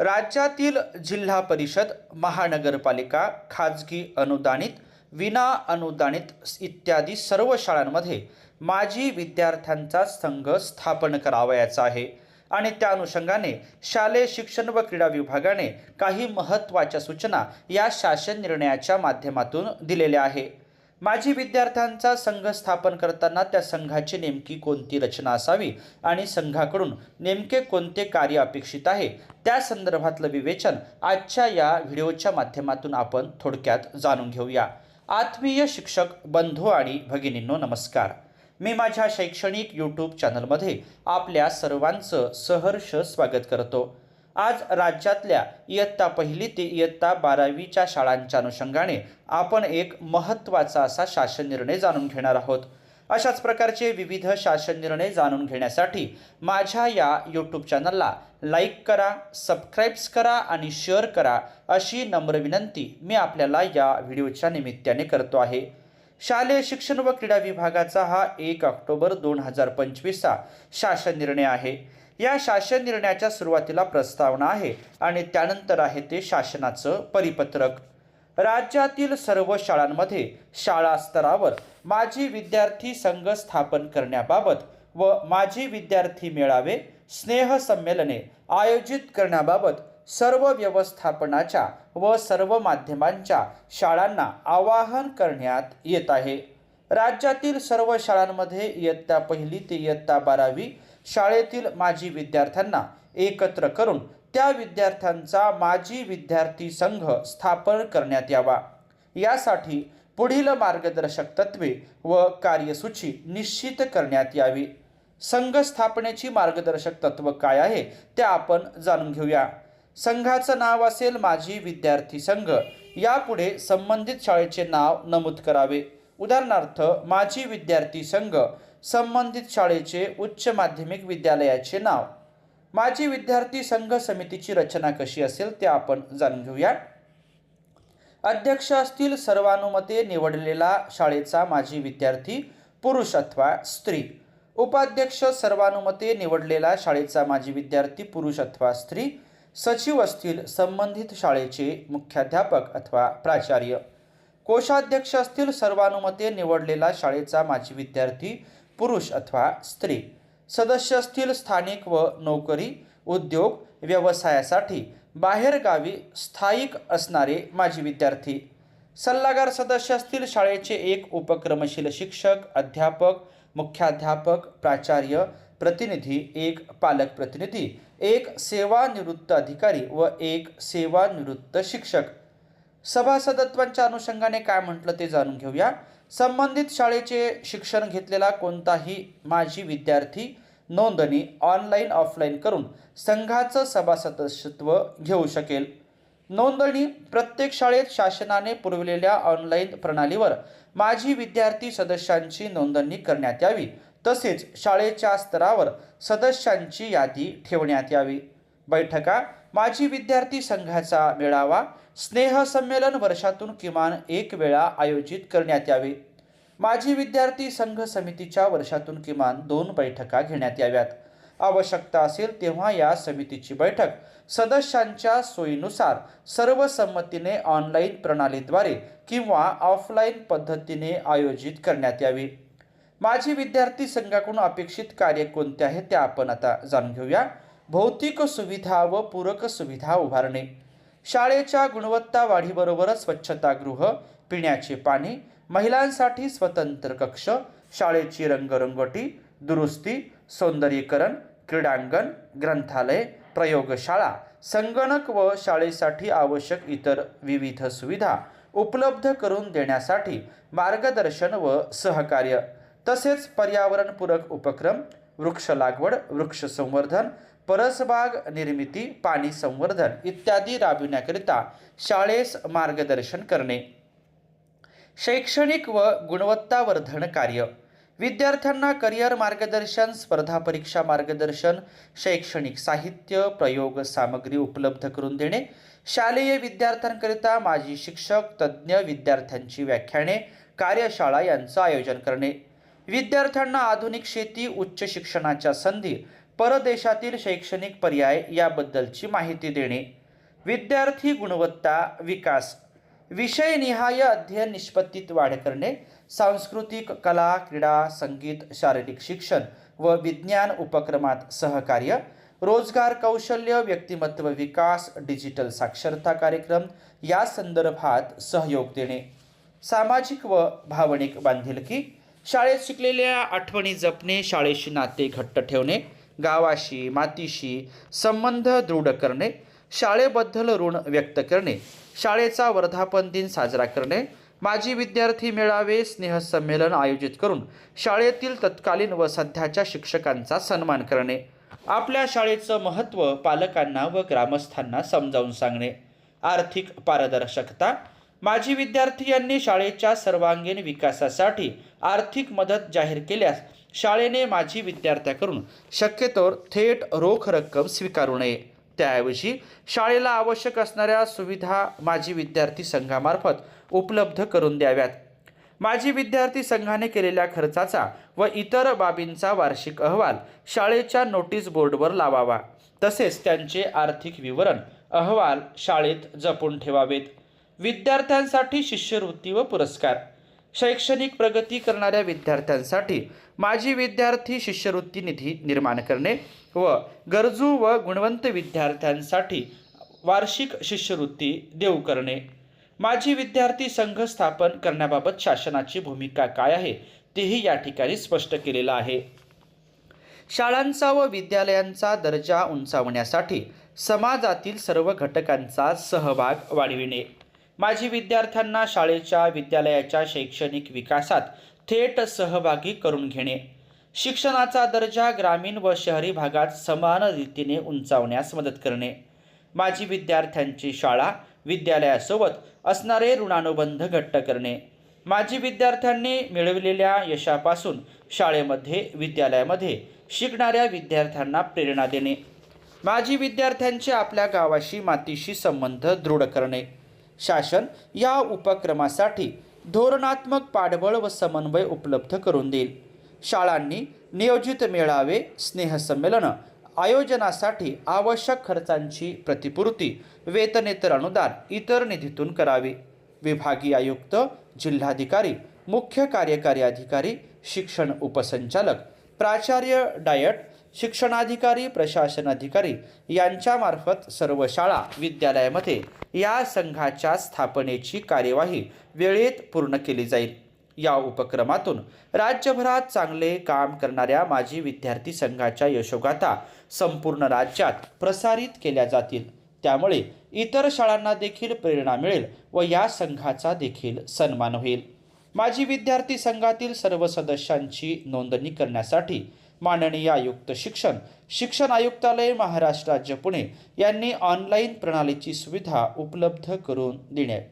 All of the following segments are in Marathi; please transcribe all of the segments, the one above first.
राज्यातील जिल्हा परिषद महानगरपालिका खाजगी अनुदानित विना अनुदानित इत्यादी सर्व शाळांमध्ये माजी विद्यार्थ्यांचा संघ स्थापन करावयाचा आहे. आणि त्या अनुषंगाने शालेय शिक्षण व क्रीडा विभागाने काही महत्त्वाच्या सूचना या शासन निर्णयाच्या माध्यमातून दिलेल्या आहे. माजी विद्यार्थ्यांचा संघ स्थापन करताना त्या संघाची नेमकी कोणती रचना असावी आणि संघाकडून नेमके कोणते कार्य अपेक्षित आहे त्या संदर्भातलं विवेचन आजच्या या व्हिडिओच्या माध्यमातून आपण थोडक्यात जाणून घेऊया. आत्मीय शिक्षक बंधू आणि भगिनींनो नमस्कार. मी माझ्या शैक्षणिक यूट्यूब चॅनलमध्ये आपल्या सर्वांचं सहर्ष स्वागत करतो. आज राज्यातल्या इयत्ता पहिली ते इयत्ता बारावीच्या शाळांच्या अनुषंगाने आपण एक महत्त्वाचा असा शासन निर्णय जाणून घेणार आहोत. अशाच प्रकारचे विविध शासन निर्णय जाणून घेण्यासाठी माझ्या या यूट्यूब चॅनलला लाईक करा सबस्क्राईब्स करा आणि शेअर करा अशी नम्र विनंती मी आपल्याला या व्हिडिओच्या निमित्ताने करतो आहे. शालेय शिक्षण व क्रीडा विभागाचा हा एक ऑक्टोबर दोन हजार पंचवीसचा शासन निर्णय आहे. या शासन निर्णयाच्या सुरुवातीला प्रस्तावना आहे आणि त्यानंतर आहे ते शासनाचं परिपत्रक. राज्यातील सर्व शाळांमध्ये शाळा स्तरावर माजी विद्यार्थी संघ स्थापन करण्याबाबत व माजी विद्यार्थी मेळावे स्नेहसंमेलने आयोजित करण्याबाबत सर्व व्यवस्थापनाच्या व सर्व माध्यमांच्या शाळांना आवाहन करण्यात येत आहे. राज्यातील सर्व शाळांमध्ये इयत्ता पहिली ते इयत्ता बारावी शाळेतील माजी विद्यार्थ्यांना एकत्र करून त्या विद्यार्थ्यांचा माजी विद्यार्थी संघ स्थापन करण्यात यावा. यासाठी पुढील मार्गदर्शक तत्वे व कार्यसूची निश्चित करण्यात यावी. संघ स्थापनेची मार्गदर्शक तत्व काय आहे ते आपण जाणून घेऊया. संघाचं नाव असेल माजी विद्यार्थी संघ. यापुढे संबंधित शाळेचे नाव नमूद करावे. उदाहरणार्थ माजी विद्यार्थी संघ संबंधित शाळेचे उच्च माध्यमिक विद्यालयाचे नाव. माजी विद्यार्थी संघ समितीची रचना कशी असेल ते आपण जाणून घेऊया. अध्यक्ष असतील सर्वानुमते निवडलेला शाळेचा माजी विद्यार्थी पुरुष अथवा स्त्री. उपाध्यक्ष सर्वानुमते निवडलेला शाळेचा माजी विद्यार्थी पुरुष अथवा स्त्री. सचिव असतील संबंधित शाळेचे मुख्याध्यापक अथवा प्राचार्य. कोषाध्यक्ष असतील सर्वानुमते निवडलेला शाळेचा माजी विद्यार्थी पुरुष अथवा स्त्री. सदस्य असतील स्थानिक व नोकरी उद्योग व्यवसायासाठी. बाहेरगावी स्थायिक असणारे माजी विद्यार्थी. सल्लागार सदस्य असतील शाळेचे एक उपक्रमशील शिक्षक अध्यापक मुख्याध्यापक प्राचार्य प्रतिनिधी एक पालक प्रतिनिधी एक सेवानिवृत्त अधिकारी व एक सेवानिवृत्त शिक्षक. सभासदत्वांच्या अनुषंगाने काय म्हटलं ते जाणून घेऊया. संबंधित शाळेचे शिक्षण घेतलेला कोणताही माजी विद्यार्थी नोंदणी ऑनलाईन ऑफलाईन करून संघाचं सभासदस्यत्व घेऊ शकेल. नोंदणी प्रत्येक शाळेत शासनाने पुरविलेल्या ऑनलाईन प्रणालीवर माजी विद्यार्थी सदस्यांची नोंदणी करण्यात यावी. तसेच शाळेच्या स्तरावर सदस्यांची यादी ठेवण्यात यावी. बैठका माजी विद्यार्थी संघाचा मेळावा स्नेहसंमेलन वर्षातून किमान एक वेळा आयोजित करण्यात यावे. माजी विद्यार्थी संघ समितीच्या वर्षातून किमान दोन बैठका घेण्यात याव्यात. आवश्यकता असेल तेव्हा या समितीची बैठक सदस्यांच्या सोयीनुसार सर्वसंमतीने ऑनलाईन प्रणालीद्वारे किंवा ऑफलाईन पद्धतीने आयोजित करण्यात यावी. माजी विद्यार्थी संघाकडून अपेक्षित कार्य कोणते आहे ते आपण आता जाणून घेऊया. भौतिक सुविधा व पूरक सुविधा उभारणे. शाळेच्या गुणवत्ता वाढीबरोबरच स्वच्छतागृह पिण्याचे पाणी महिलांसाठी स्वतंत्र कक्ष शाळेची रंगरंगोटी दुरुस्ती सौंदर्यीकरण क्रीडांगण ग्रंथालय प्रयोगशाळा संगणक व शाळेसाठी आवश्यक इतर विविध सुविधा उपलब्ध करून देण्यासाठी मार्गदर्शन व सहकार्य तसेच पर्यावरणपूरक उपक्रम वृक्ष लागवड वृक्ष संवर्धन परसबाग निर्मिती पाणी संवर्धन इत्यादी राबविण्याकरिता शाळेस मार्गदर्शन करणे. शैक्षणिक व गुणवत्तावर्धन कार्य. विद्यार्थ्यांना करिअर मार्गदर्शन स्पर्धा परीक्षा मार्गदर्शन शैक्षणिक साहित्य प्रयोग सामग्री उपलब्ध करून देणे. शालेय विद्यार्थ्यांकरिता माजी शिक्षक तज्ज्ञ विद्यार्थ्यांची व्याख्याने कार्यशाळा यांचं आयोजन करणे. विद्यार्थ्यांना आधुनिक शेती उच्च शिक्षणाच्या संधी परदेशातील शैक्षणिक पर्याय याबद्दलची माहिती देणे. विद्यार्थी गुणवत्ता विकास. विषयनिहाय अध्ययन निष्पत्तीत वाढ करणे. सांस्कृतिक कला क्रीडा संगीत शारीरिक शिक्षण व विज्ञान उपक्रमात सहकार्य. रोजगार कौशल्य व्यक्तिमत्व विकास डिजिटल साक्षरता कार्यक्रम या संदर्भात सहयोग देणे. सामाजिक व भावनिक बांधिलकी. शाळेत शिकलेल्या आठवणी जपणे शाळेशी नाते घट्ट ठेवणे. गावाशी मातीशी संबंध दृढ करणे शाळेबद्दल ऋण व्यक्त करणे शाळेचा वर्धापन दिन साजरा करणे माजी विद्यार्थी मेळावे स्नेहसंमेलन आयोजित करून शाळेतील तत्कालीन व सध्याच्या शिक्षकांचा सन्मान करणे आपल्या शाळेचं महत्त्व पालकांना व ग्रामस्थांना समजावून सांगणे आर्थिक पारदर्शकता माजी विद्यार्थी यांनी शाळेच्या सर्वांगीण विकासासाठी आर्थिक मदत जाहीर केल्यास शाळेने माजी विद्यार्थ्याकडून शक्यतोवर थेट रोख रक्कम स्वीकारू नये. त्याऐवजी शाळेला आवश्यक असणाऱ्या सुविधा माजी विद्यार्थी संघामार्फत उपलब्ध करून द्याव्यात. माजी विद्यार्थी संघाने केलेल्या खर्चाचा व इतर बाबींचा वार्षिक अहवाल शाळेच्या नोटीस बोर्डवर लावावा. तसेच त्यांचे आर्थिक विवरण अहवाल शाळेत जपून ठेवावेत. विद्यार्थ्यांसाठी शिष्यवृत्ती व पुरस्कार. शैक्षणिक प्रगती करणाऱ्या विद्यार्थ्यांसाठी माजी विद्यार्थी शिष्यवृत्ती निधी निर्माण करणे व गरजू व गुणवंत विद्यार्थ्यांसाठी वार्षिक शिष्यवृत्ती देऊ करणे. माजी विद्यार्थी संघ स्थापन करण्याबाबत शासनाची भूमिका काय आहे तेही या ठिकाणी स्पष्ट केलेलं आहे. शाळांचा व विद्यालयांचा दर्जा उंचावण्यासाठी समाजातील सर्व घटकांचा सहभाग वाढविणे. माजी विद्यार्थ्यांना शाळेच्या विद्यालयाच्या शैक्षणिक विकासात थेट सहभागी करून घेणे. शिक्षणाचा दर्जा ग्रामीण व शहरी भागात समान रीतीने उंचावण्यास मदत करणे. माजी विद्यार्थ्यांची शाळा विद्यालयासोबत असणारे ऋणानुबंध घट्ट करणे. माजी विद्यार्थ्यांनी मिळवलेल्या यशापासून शाळेमध्ये विद्यालयामध्ये शिकणाऱ्या विद्यार्थ्यांना प्रेरणा देणे. माजी विद्यार्थ्यांचे आपल्या गावाशी मातीशी संबंध दृढ करणे. शासन या उपक्रमासाठी धोरणात्मक पाठबळ व समन्वय उपलब्ध करून देईल. शाळांनी नियोजित मेळावे स्नेहसंमेलनं आयोजनासाठी आवश्यक खर्चांची प्रतिपूर्ती वेतनेतर अनुदान इतर निधीतून करावी. विभागीय आयुक्त जिल्हाधिकारी मुख्य कार्यकारी अधिकारी शिक्षण उपसंचालक प्राचार्य डायट शिक्षणाधिकारी प्रशासन अधिकारी यांच्यामार्फत सर्व शाळा विद्यालयामध्ये या संघाच्या स्थापनेची कार्यवाही वेळेत पूर्ण केली जाईल. या उपक्रमातून राज्यभरात चांगले काम करणाऱ्या माजी विद्यार्थी संघाच्या यशोगाथा संपूर्ण राज्यात प्रसारित केल्या जातील. त्यामुळे इतर शाळांना देखील प्रेरणा मिळेल व या संघाचा देखील सन्मान होईल. माजी विद्यार्थी संघातील सर्व सदस्यांची नोंदणी करण्यासाठी माननीय आयुक्त शिक्षण. शिक्षण आयुक्तालय महाराष्ट्र राज्य पुणे यांनी ऑनलाईन प्रणालीची सुविधा उपलब्ध करून देण्यात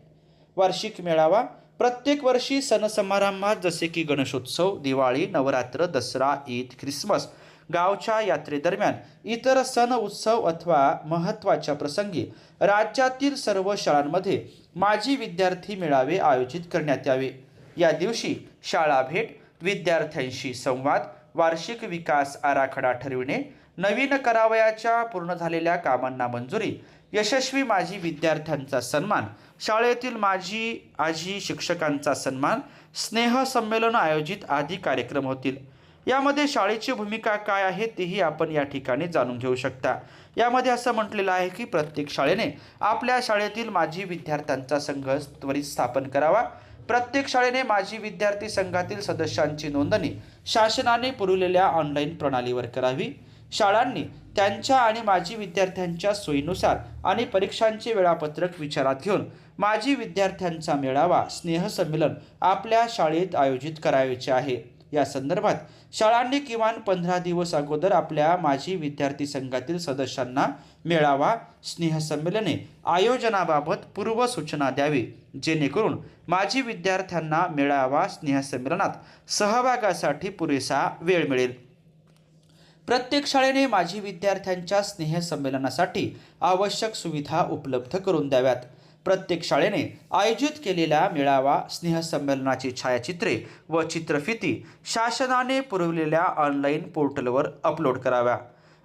वार्षिक मेळावा प्रत्येक वर्षी सण समारंभात जसे की गणेशोत्सव दिवाळी नवरात्र दसरा ईद ख्रिसमस गावच्या यात्रेदरम्यान इतर सण उत्सव अथवा महत्त्वाच्या प्रसंगी राज्यातील सर्व शाळांमध्ये माजी विद्यार्थी मेळावे आयोजित करण्यात यावे. या दिवशी शाळा भेट विद्यार्थ्यांशी संवाद वार्षिक विकास आराखडा ठरविणे नवीन करावयाच्या पूर्ण झालेल्या कामांना मंजुरी यशस्वी माजी विद्यार्थ्यांचा सन्मान शाळेतील माजी आजी शिक्षकांचा सन्मान स्नेह संमेलन आयोजित आदी कार्यक्रम होतील. यामध्ये शाळेची भूमिका काय आहे तेही आपण या ठिकाणी जाणून घेऊ शकता. यामध्ये असं म्हटलेलं आहे की प्रत्येक शाळेने आपल्या शाळेतील माजी विद्यार्थ्यांचा संघ त्वरित स्थापन करावा. प्रत्येक शाळेने माजी विद्यार्थी संघातील सदस्यांची नोंदणी शासनाने पुरवलेल्या ऑनलाईन प्रणालीवर करावी. शाळांनी त्यांच्या आणि माजी विद्यार्थ्यांच्या सोयीनुसार आणि परीक्षांचे वेळापत्रक विचारात घेऊन माजी विद्यार्थ्यांचा मेळावा स्नेहसंमेलन आपल्या शाळेत आयोजित करायचे आहे. या संदर्भात शाळांनी किमान पंधरा दिवस अगोदर आपल्या माजी विद्यार्थी संघातील सदस्यांना मेळावा स्नेहसंमेलने आयोजनाबाबत पूर्व सूचना द्यावी. जेणेकरून माजी विद्यार्थ्यांना मेळावा स्नेहसंमेलनात सहभागासाठी पुरेसा वेळ मिळेल. प्रत्येक शाळेने माजी विद्यार्थ्यांच्या स्नेहसंमेलनासाठी आवश्यक सुविधा उपलब्ध करून द्याव्यात. प्रत्येक शाळेने आयोजित केलेल्या मेळावा स्नेहसंमेलनाची छायाचित्रे व चित्रफिती शासनाने पुरवलेल्या ऑनलाईन पोर्टलवर अपलोड कराव्या.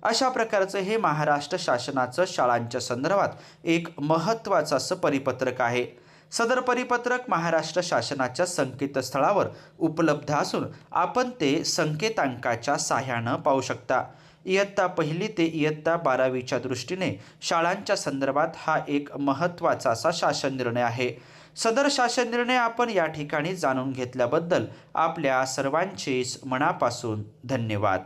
अशा प्रकारचं हे महाराष्ट्र शासनाचं शाळांच्या संदर्भात एक महत्त्वाचं असं परिपत्रक आहे. सदर परिपत्रक महाराष्ट्र शासनाच्या संकेतस्थळावर उपलब्ध असून आपण ते संकेतांकाच्या साह्यानं पाहू शकता. इयत्ता पहिली ते इयत्ता बारावीच्या दृष्टीने शाळांच्या संदर्भात हा एक महत्त्वाचा असा शासन निर्णय आहे. सदर शासन निर्णय आपण या ठिकाणी जाणून घेतल्याबद्दल आपल्या सर्वांचेच मनापासून धन्यवाद.